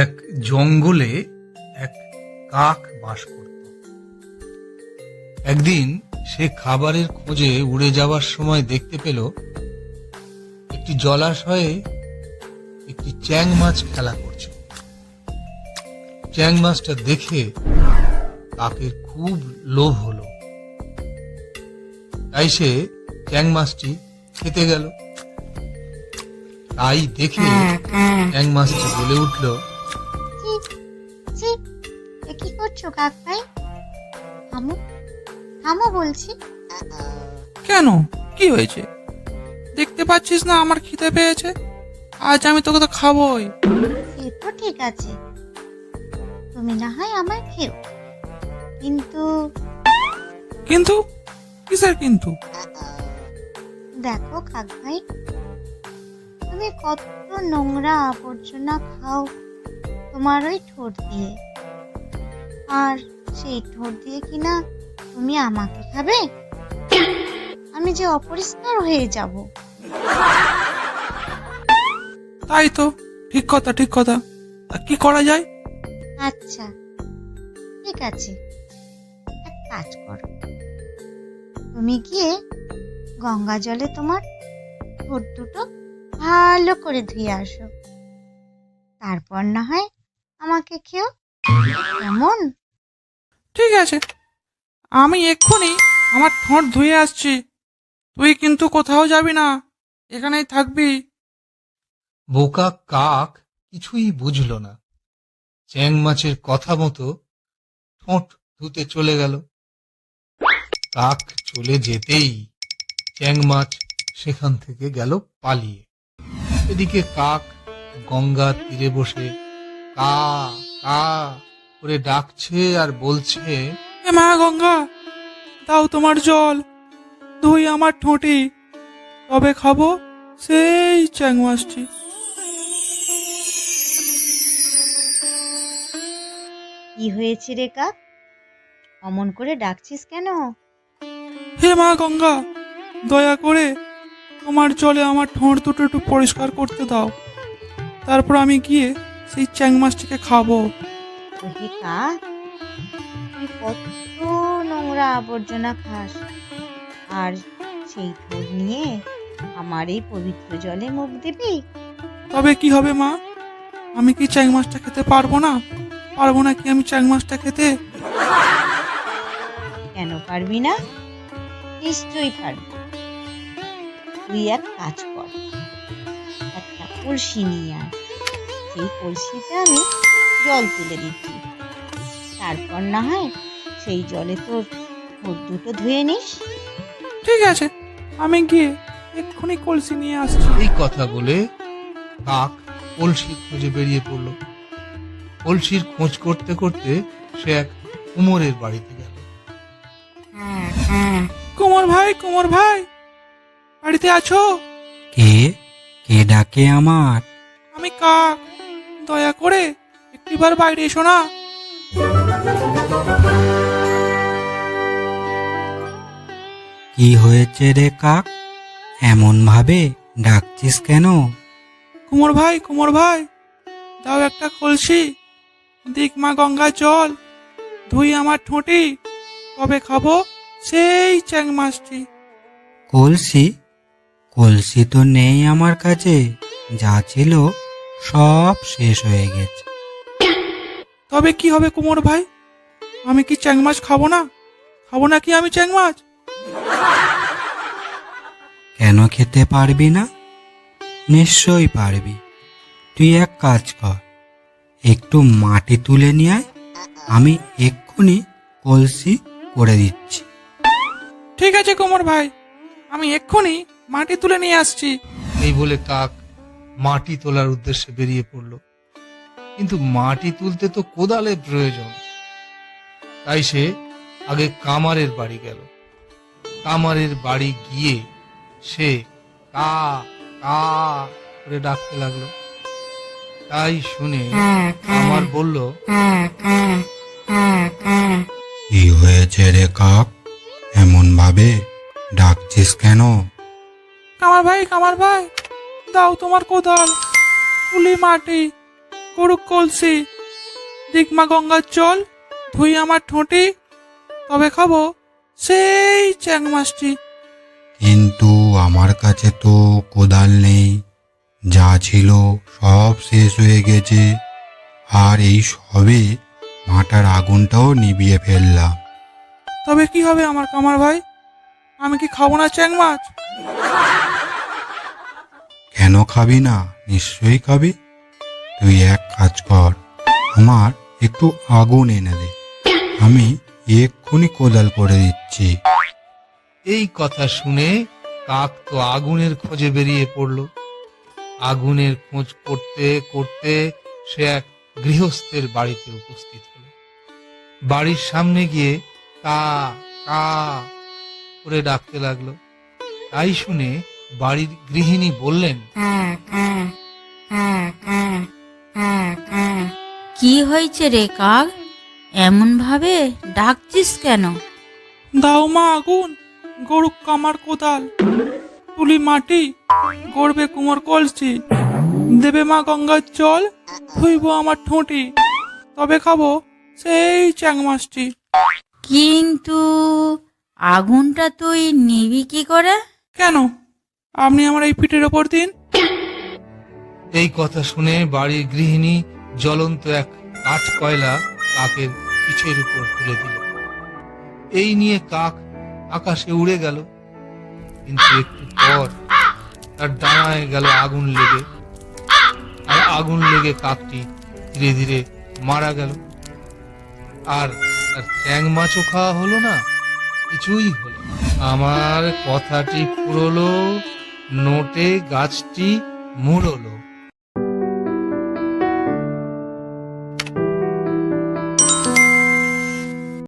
এক জঙ্গলে এক কাক বাস করত। একদিন সে খাবারের খোঁজে উড়ে যাওয়ার সময় দেখতে পেল একটি জলাশয়ে একটি চ্যাং মাছ খেলা করছে। চ্যাং মাছটা দেখে কাকের খুব লোভ হলো। তাই সে চ্যাং মাছটি খেতে গেল। তাই দেখে চ্যাং মাছটি বলে উঠল কি করছ কাক ভাই থামো থামো বলছি কেন? কি হয়েছে? দেখতে পাচ্ছিস না আমার খিদে পেয়েছে? আজ আমি তোকে তো খাবোই। সে তো ঠিক আছে। তুমি না হয় আমার খেও। কিন্তু কিন্তু? কিসের কিন্তু? দেখো কাক ভাই তুমি কত নোংরা আবর্জনা খাও তোমার ওই ঠোঁট দিয়ে। আর সেই ঠোঁট দিয়ে কিনা তুমি আমাকে খাবে? আমি যে অপরিষ্কার হয়ে যাব। তাই তো ঠিক কথা ঠিক কথা। তা কি করা যায়? আচ্ছা ঠিক আছে। কাজ করো। তুমি গিয়ে গঙ্গা জলে তোমার ঠোঁট দুটো ভালো করে ধুয়ে আসো। তারপর না হয় আমাকে খেও। কেমন? ঠিক আছে। আমি এক্ষুনি আমার ঠোঁট ধুয়ে আসছি। তুই কিন্তু কোথাও যাবি না। এখানেই থাকবি। বোকা কাক কিছুই বুঝল না। চ্যাং মাছের কথা মতো ঠোঁট ধুতে চলে গেল। কাক চলে যেতেই চ্যাং মাছ সেখান থেকে গেল পালিয়ে। এদিকে কাক গঙ্গার তীরে বসে কা কা করে ডাকছে আর বলছে এ মা গঙ্গা দাও তোমার জল ধুই আমার ঠোঁটি তবে খাব সেই চ্যাং মাছটি? কি হয়েছে রে কাক? অমন করে ডাকছিস কেন? হে মা গঙ্গা দয়া করে তোমার জলে আমার ঠোঁট দুটো একটু পরিষ্কার করতে দাও। তারপর আমি গিয়ে সেই চ্যাং মাছটিকে খাব কাক তুই কত নোংরা আবর্জনা খাস। আর সেই ঠোঁট নিয়ে আমার এই পবিত্র জলে মুখ দিবি? তবে কি হবে মা? আমি কি চ্যাং মাছটা খেতে পারব না? পারব না কি আমি চ্যাং মাছটা খেতে? কেন পারবি না? নিশ্চয়ই পারবি তুই এক কাজ কর। একটা কলসি নিয়ে আয়। সেই কলসিতে আমি জল তুলে দিচ্ছি। তারপর না হয় সেই জলে তোর ঠোঁট দুটো ধুয়ে নিস। ঠিক আছে আমি গিয়ে এক্ষুনি কলসি নিয়ে আসছি। এই কথা বলে কাক কলসি খুঁজে বেরিয়ে পড়ল। কলসির খোঁজ করতে করতে সে এক কুমোরের বাড়িতে কুমোর ভাই কুমোর ভাই বাড়িতে আছো? কে? কে ডাকে আমার? আমি কাক। দয়া করে একটিবার বাইরে এসো না। কি হয়েছে রে কাক? এমন ভাবে ডাকছিস কেন? কুমোর ভাই কুমোর ভাই দাও একটা কলসি। দিক মা গঙ্গা জল। ধুই আমার ঠোঁটি। কবে খাব? সেই চ্যাং মাছটি। কলসি? কলসি তো নেই আমার কাছে যা ছিল সব শেষ হয়ে গেছে। তবে কি হবে কুমোর ভাই? আমি কি চ্যাং মাছ খাব না? খাব না কি আমি চ্যাং মাছ? কেন খেতে পারবি না? নিশ্চয়ই পারবি। তুই এক কাজ কর একটু মাটি তুলে নিয়ে আমি এক্ষুনি কলসি করে দিচ্ছি। ঠিক আছে কুমোর ভাই। আমি এক্ষুনি মাটি তুলে নিয়ে আসছি। এই বলে কাক মাটি তোলার উদ্দেশ্যে বেরিয়ে পড়ল। কিন্তু মাটি তুলতে তো কোদালের প্রয়োজন। তাই সে আগে কামারের বাড়ি গেল। কামারের বাড়ি গিয়ে সে কা কা করে ডাকতে লাগল। তাই শুনে কামার বলল কি হয়েছে রে কাক? ভাবে ডাকছিস কেন? কামার ভাই কামার ভাই দাও তোমার কোদাল পুলি মাটি গরু কলসি দিকমা গঙ্গার জল ধুই আমার ঠোঁটি তবে খাব সেই চ্যাং মাছটি। কিন্তু আমার কাছে তো কোদাল নেই যা ছিল সব শেষ হয়ে গেছে আর এই সবে মাটার আগুনটাও নিভিয়ে ফেললাম। তবে কি হবে আমার কামার ভাই? আমি কি খাব না চ্যাং মাছ? কেন খাবি না? নিশ্চয়ই খাবি। তুই এক কাজ কর আমার একটু আগুন এনে দে। আমি এক্ষুনি কোদাল করে দিচ্ছি। এই কথা শুনে কাক তো আগুনের খোঁজে বেরিয়ে পড়ল। আগুনের খোঁজ করতে করতে সে এক গৃহস্থের বাড়িতে উপস্থিত হলো। বাড়ির সামনে গিয়ে কা কা করে ডাকতে লাগল। তাই শুনে বাড়ির গৃহিণী বললেন কি হয়েছে রে কাক? এমন ভাবে ডাকছিস কেন? দাও মা আগুন গরু কামার কোদাল তুলি মাটি গড়বে কুমোর কলসি দেবে মা গঙ্গার জল ধুইব আমার ঠোঁটি তবে খাব সেই চ্যাং মাছটি কিন্তু আগুনটা তুই নিবি কি করে? কেন? আপনি আমার এই পিঠের ওপর দিন। এই কথা শুনে বাড়ির গৃহিণী জ্বলন্ত এক কাঠ কয়লা কাকের পিঠের উপর তুলে দিল। এই নিয়ে কাক আকাশে উড়ে গেল। কিন্তু একটু পর তার ডানায় গেল আগুন লেগে। আর আগুন লেগে কাকটি ধীরে ধীরে মারা গেল। আর তার চ্যাং মাছও খাওয়া হলো না, কিছুই হলো না। আমার কথাটি ফুরলো নোটে গাছটি মুড়লো